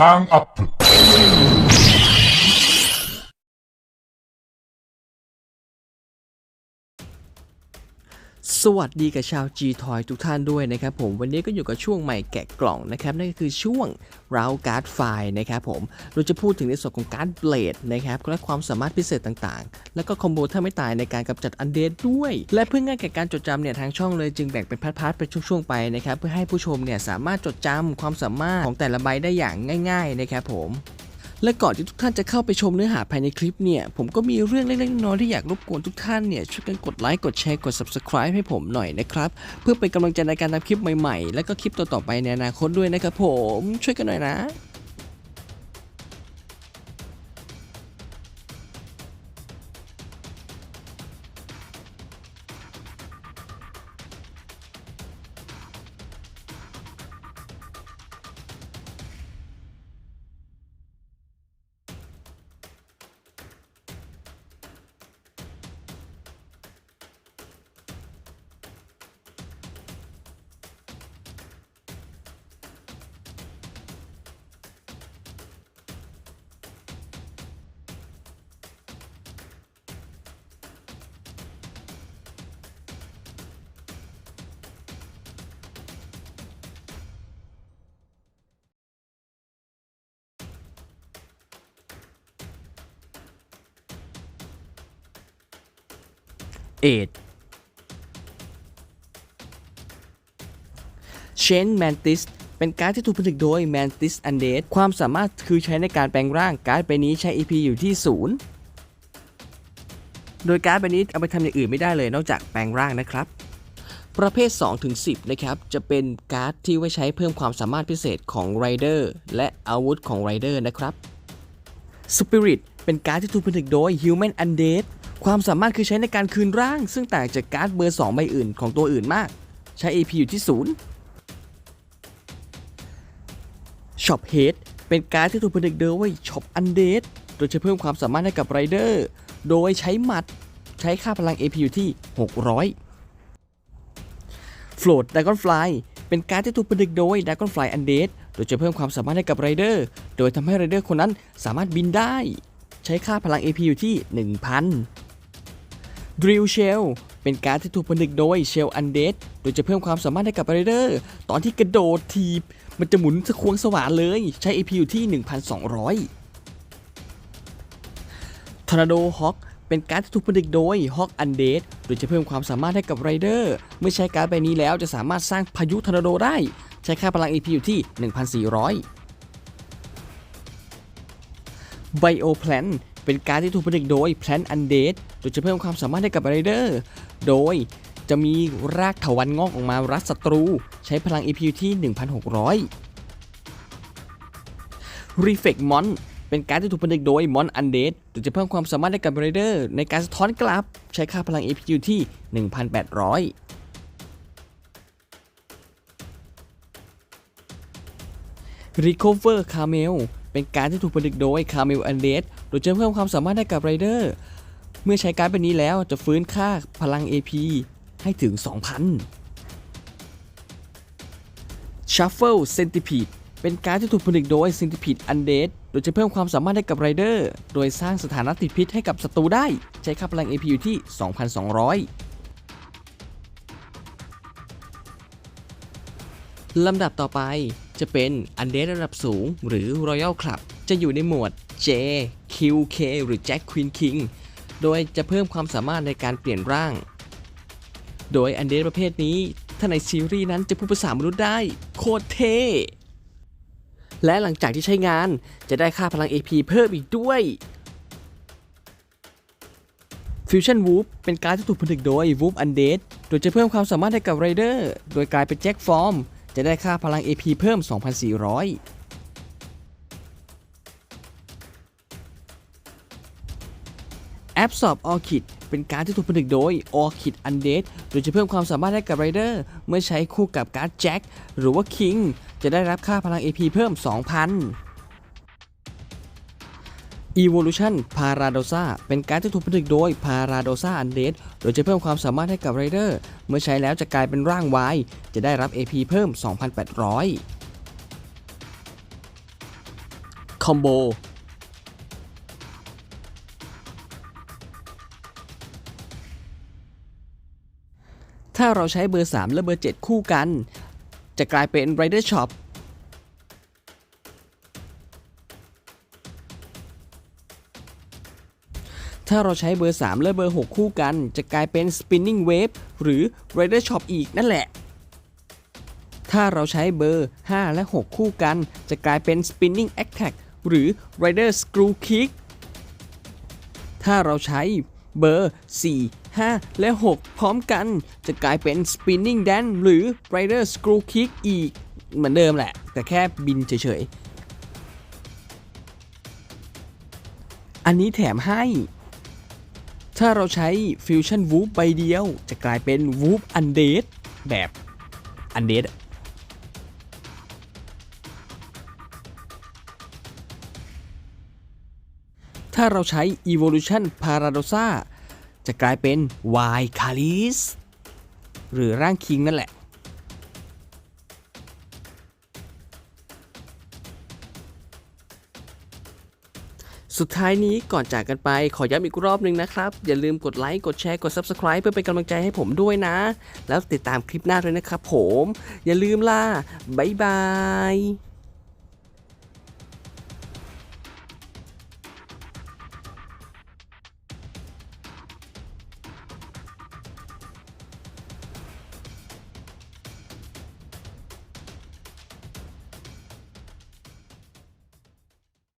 Stand up. สวัสดีกับชาว G Toy ทุกท่านด้วยนะครับผมวันนี้ก็อยู่กับช่วงใหม่แกะกล่องนะครับนั่นก็คือช่วง r o u Card File นะครับผมเราจะพูดถึงในส่วนของการ์ดเบลดนะครับและความสามารถพิเศษต่างๆ แล้วก็คอมโบถ้าไม่ตายในการกำจัดอันเดดด้วย และเพื่อง่ายแก่การจดจำเนี่ยทางช่องเลยจึงแบ่งเป็นพาร์ทๆเป็นช่วงๆไปนะครับเพื่อให้ผู้ชมเนี่ยสามารถจดจำความสามารถของแต่ละใบได้อย่างง่าย ๆ นะครับผม และก่อนที่ทุกท่านจะเข้าไปชมเนื้อหาภายในคลิปเนี่ย ผมก็มีเรื่องเล็กๆน้อยๆที่อยากรบกวนทุกท่านเนี่ย ช่วยกันกดไลค์กดแชร์กด subscribe ให้ผมหน่อยนะครับ เพื่อเป็นกำลังใจในการทำคลิปใหม่ๆ และก็คลิปต่อๆไปในอนาคตด้วยนะครับผมช่วยกันหน่อยนะ เอ็ดเชนแมนติสเป็นการ์ดที่ถูกผลิตโดย Mantis Undead ความสามารถคือใช้ในการแปลงร่างการ์ดใบนี้ใช้ EP อยู่ที่ 0 โดยการ์ดใบนี้เอาไปทำอย่างอื่นไม่ได้เลยนอกจากแปลงร่างนะครับ ประเภท 2-10นะครับ จะเป็นการ์ดที่ไว้ใช้เพิ่มความสามารถพิเศษของไรเดอร์และอาวุธของไรเดอร์นะครับ Spirit เป็นการ์ดที่ถูกผลิตโดย Human Undead ความสามารถคือใช้ในการคืนร่าง ซึ่งแต่างจากการ์ดเบอร์ 2 ใบอื่นของตัวอื่นมาก ใช้ AP อยู่ที่ 0 Shop Head เป็นการ์ดที่ถูกผลิตโดย Shop Undead โดยจะเพิ่มความสามารถให้กับไรเดอร์โดยใช้หมัด ใช้ค่าพลัง AP อยู่ที่ 600 Float Dragonfly เป็นการ์ดที่ถูกผลิตโดย Dragonfly Undead โดยจะเพิ่มความสามารถให้กับไรเดอร์โดยทำให้ไรเดอร์คนนั้นสามารถบินได้ ใช้ค่าพลัง AP อยู่ที่ 1,000 Drill Shell เป็นการที่ถูกผลิตโดย Shell Undead โดยจะเพิ่มความสามารถให้กับไรเดอร์ตอนที่กระโดดทีบ มันจะหมุนสะควงสว่านเลย ใช้ AP อยู่ที่ 1,200 Tornado Hawk เป็นการที่ถูกผลิตโดย Hawk Undead โดยจะเพิ่มความสามารถให้กับไรเดอร์เมื่อใช้การ์ดใบนี้แล้วจะสามารถสร้างพายุทอร์นาโดได้ ใช้ค่าพลัง AP อยู่ที่ 1,400 Bio Plant เป็นการที่ถูกผลิตโดย Plant Undead โดยจะเพิ่มความสามารถให้กับไรเดอร์ โดยจะมีรากเถาวันงอกออกมารัดศัตรู ใช้พลัง AP อยู่ที่ 1,600 Reflect Mon เป็นการที่ถูกผลิตโดย Mon Undead โดยจะเพิ่มความสามารถให้กับไรเดอร์ในการสะท้อนกลับ ใช้ค่าพลัง AP อยู่ที่ 1,800 Recover Camel เป็นการที่ถูกผลิตโดย Camel Undead โดยจะเพิ่มความสามารถให้กับไรเดอร์ เมื่อใช้การ์ดใบนี้แล้วจะฟื้นค่าพลัง AP ให้ถึง 2,000 Shuffle Centipede เป็นการที่ถูกผลิตโดย Centipede Undead โดยจะเพิ่มความสามารถให้กับไรเดอร์ โดยสร้างสถานะติดพิษให้กับศัตรูได้ ใช้ค่าพลัง AP อยู่ที่ 2,200 ลำดับต่อไป จะเป็นอันเด d ระดับสูงหรือ Royal Club จะอยู่ในหมวด J Q K หรือ Jack Queen King โดยจะเพิ่มความสามารถในการเปลี่ยนร่าง โดยอันเด d ประเภทนี้ ถ้าในซีรีส์นั้นจะพูดภาษามนุษย์ได้ โคตรเท่และหลังจากที่ใช้งานจะได้ค่าพลัง AP เพิ่มอีกด้วย Fusion Whoop เป็นการที่ถูกผลิตโดย Whoop Undead โดยจะเพิ่มความสามารถให้กับไรเดอร์โดยกลายเป็นแจ็คฟอร์ม จะได้ค่าพลัง AP เพิ่ม 2,400 Absorb Orchid เป็นการดที่ถูกผลึกโดย Orchid Undead โดยจะเพิ่มความสามารถให้กับไรเดอร์เมื่อใช้คู่กับการ์ดแจ็คหรือว่า King จะได้รับค่าพลัง AP เพิ่ม 2,000 Evolution Paradoxa เป็นการดที่ถูกผลิตโดย Paradoxa Undead โดยจะเพิ่มความสามารถให้กับไรเดอร์เมื่อใช้แล้วจะกลายเป็นร่างวาย จะได้รับ AP เพิ่ม 2,800 combo ถ้าเราใช้เบอร์ 3 และเบอร์ 7 คู่กัน จะกลายเป็น Rider Shop ถ้าเราใช้เบอร์ 3 และเบอร์ 6 คู่กัน จะกลายเป็น Spinning Wave หรือ Rider Shop อีกนั่นแหละ ถ้าเราใช้เบอร์ 5 และ 6 คู่กัน จะกลายเป็น Spinning Attack หรือ Rider Screw Kick ถ้าเราใช้เบอร์ 4 5 และ 6 พร้อมกัน จะกลายเป็น Spinning Dance หรือ Rider Screw Kick อีก เหมือนเดิมแหละ แต่แค่บินเฉยๆ อันนี้แถมให้ ถ้าเราใช้ Fusion Whoop ใบเดียว จะกลายเป็น Whoop Undead แบบ Undead ถ้าเราใช้ Evolution Paradoxa จะกลายเป็น Y c a l i s หรือร่างคิงนั่นแหละ สุดท้ายนี้ก่อนจากกันไปขอย้ำอีกรอบหนึ่งนะครับ อย่าลืมกดไลค์ กดแชร์ กด Subscribe เพื่อเป็นกำลังใจให้ผมด้วยนะ แล้วติดตามคลิปหน้าด้วยนะครับผม อย่าลืมล่ะบ๊ายบาย